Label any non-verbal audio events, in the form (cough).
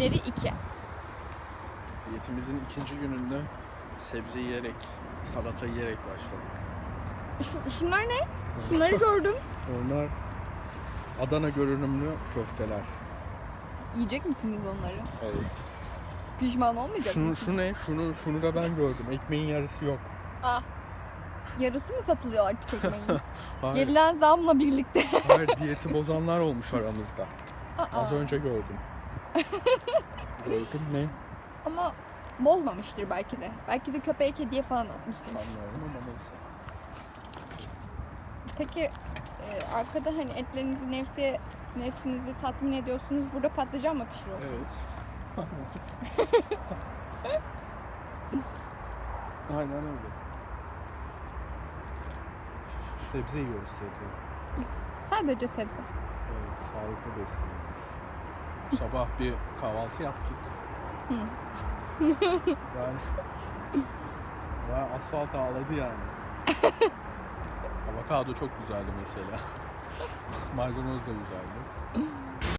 Deri 2. Diyetimizin ikinci gününde sebze yiyerek, salata yiyerek başladık. Şu, şunlar ne? Şunları (laughs) gördüm. Onlar Adana görünümlü köfteler. Yiyecek misiniz onları? Evet. Pişman olmayacak Şunu, mısın? şu ne? Şunu, şunu da ben gördüm. Ekmeğin yarısı yok. Ah. Yarısı mı satılıyor artık ekmeğin? (laughs) Hayır, Gerilen zamla birlikte. hayır diyeti bozanlar olmuş aramızda. (laughs) Aa. Az önce gördüm. (laughs) gördüm ne? Ama bozmamıştır belki de. Belki de köpeğe kediye falan atmıştır. Sanmıyorum ama neyse. Peki e, arkada hani etlerinizi nefsi nefsinizi tatmin ediyorsunuz. Burada patlıcan mı pişiriyorsunuz? Evet. (laughs) Aynen öyle. Sebze yiyoruz sebze. Sadece sebze. Evet, sağlıklı besleniyoruz. (laughs) Sabah bir kahvaltı yaptık. Yani, (laughs) ya asfalt ağladı yani. (laughs) Avokado çok güzeldi mesela. Maydanoz da güzeldi.